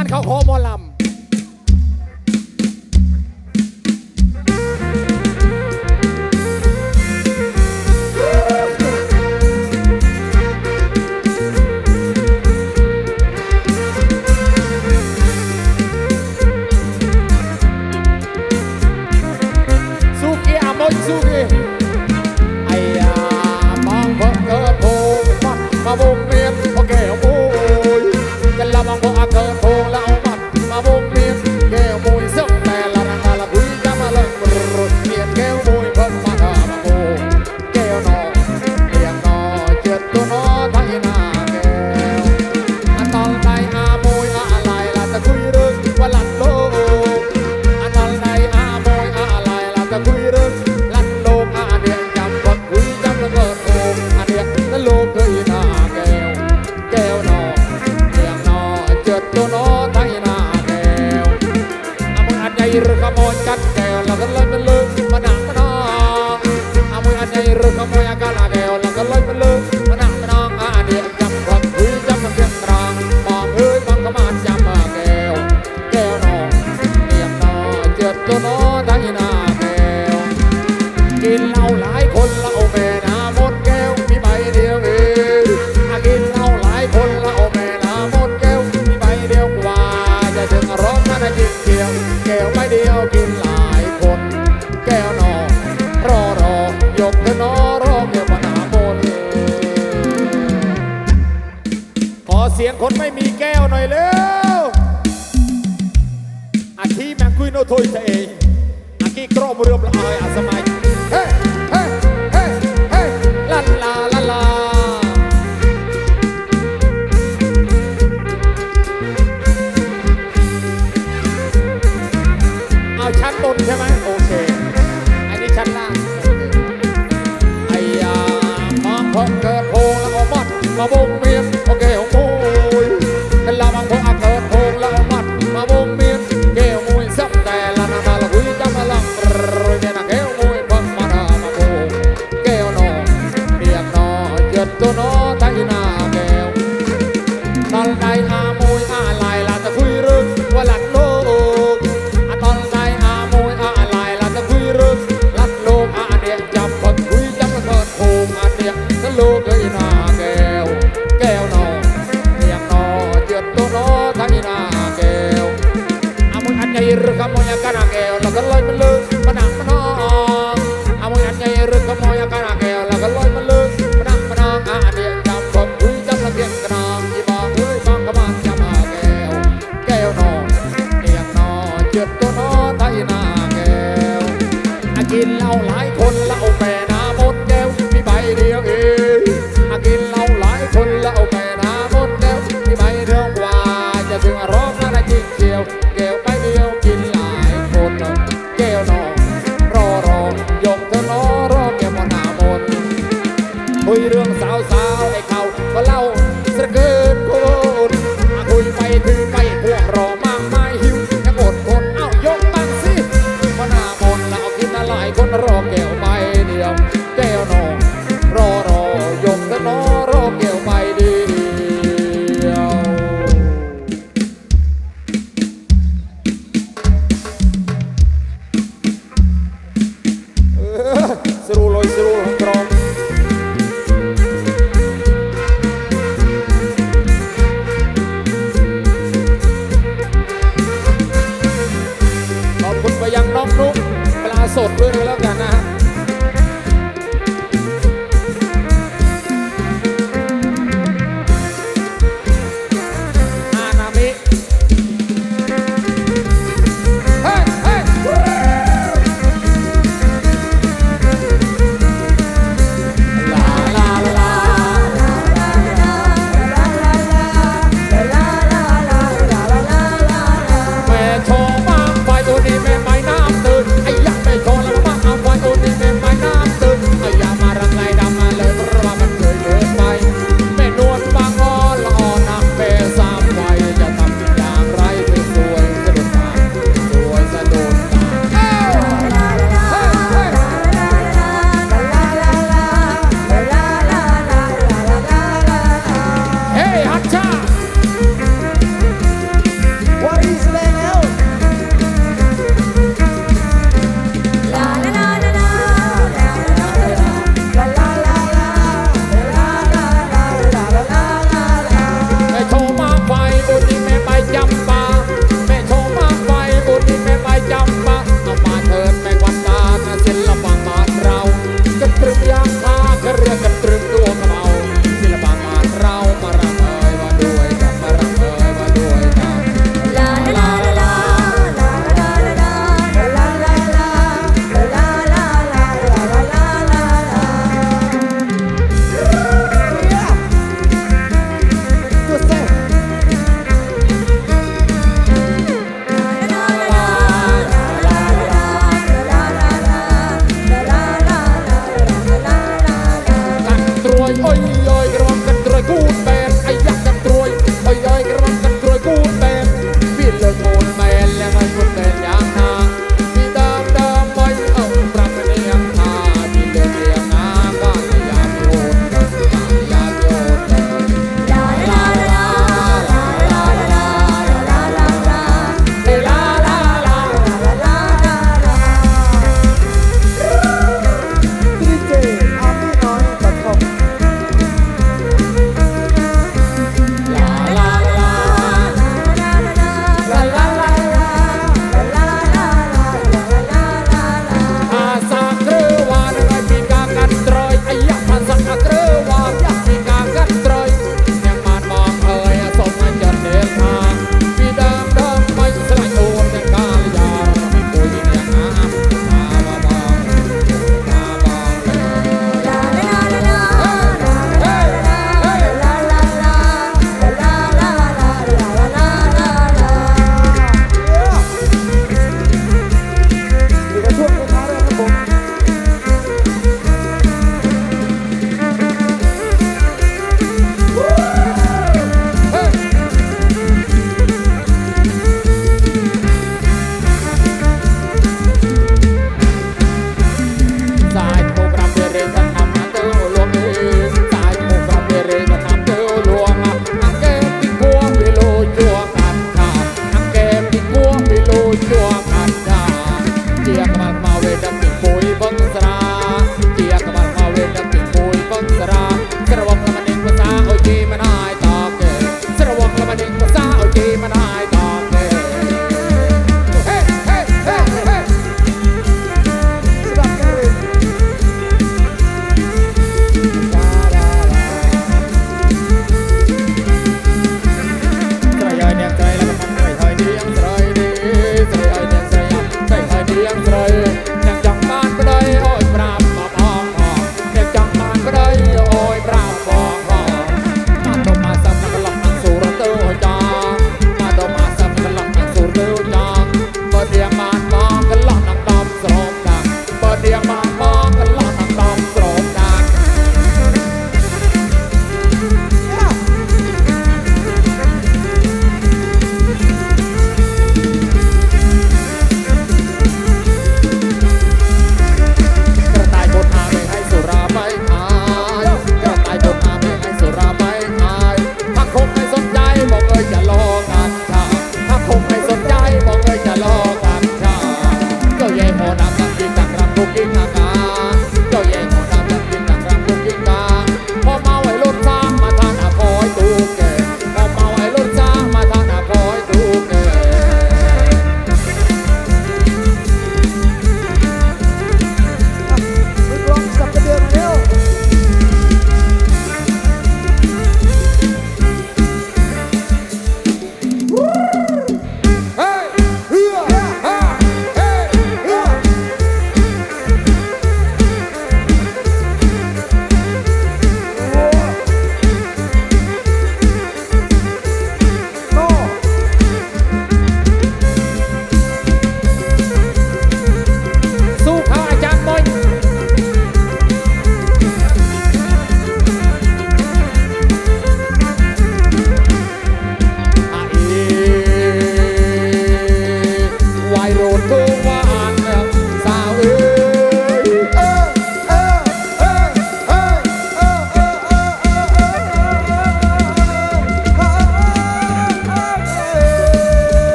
านเขาโคมอลำ คนไม่มีแก้วหน่อยเร็วอาทีแมงคุยโนโทยเอง เียงมากมาเวดันหนึ่งปุ๋ยบนสระ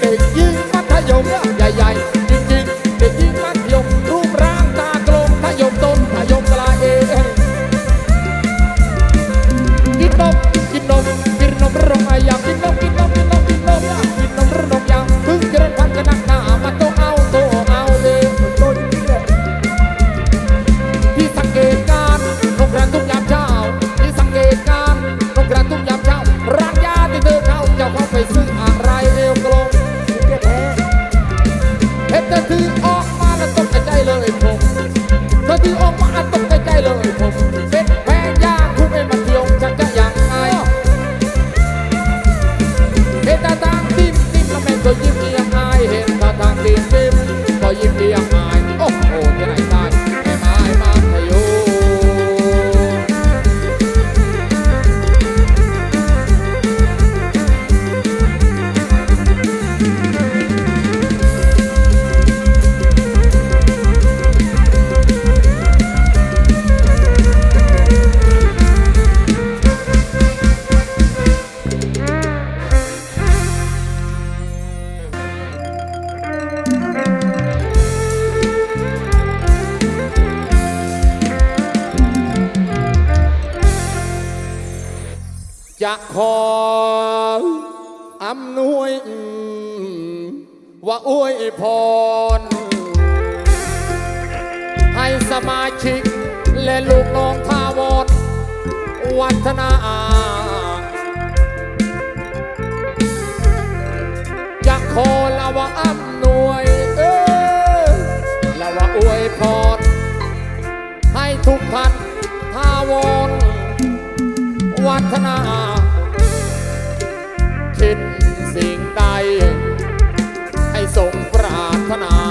เด็กยิงมัธยมใหญ่ พร ให้สมาชิก และลูกน้องทาวดวัฒนาจะขอละว่าอำนวยเออละว่าอวยพร ให้ทุกท่านทาวนวัฒนาคิดสิ่งใด ให้สม นา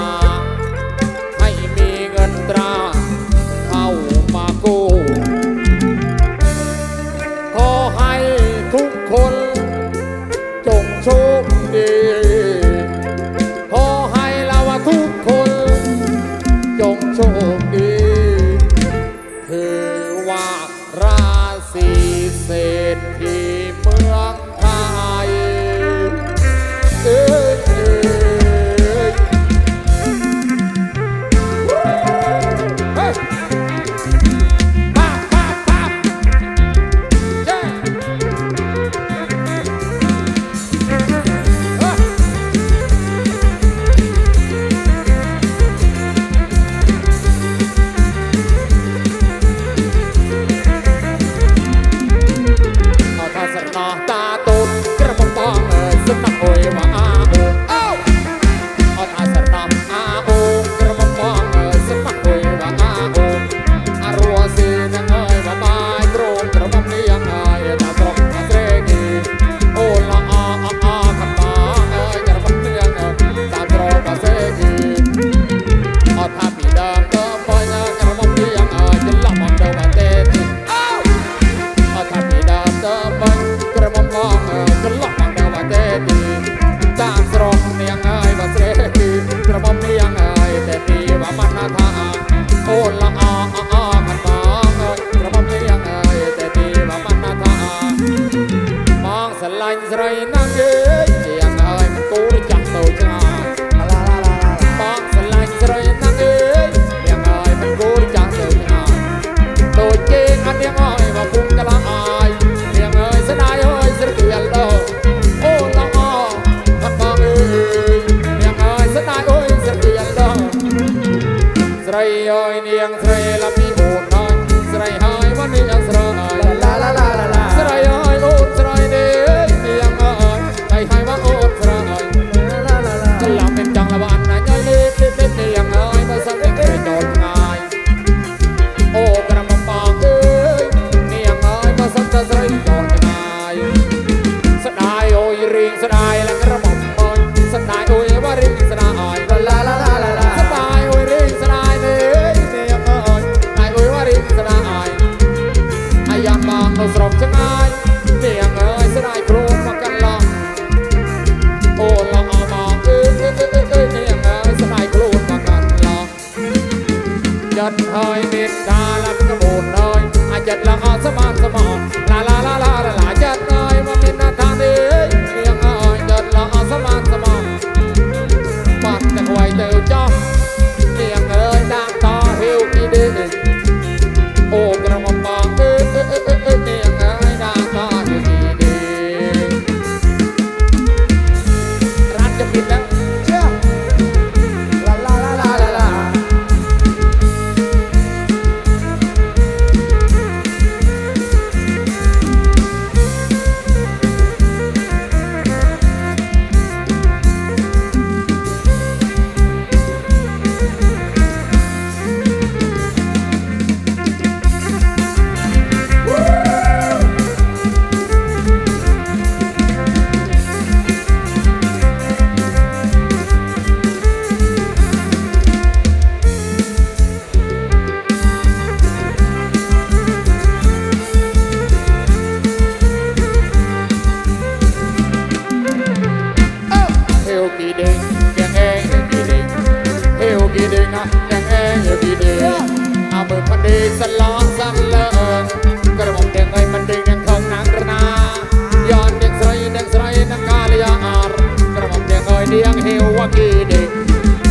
ด้ง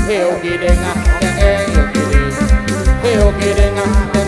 เฮวว่า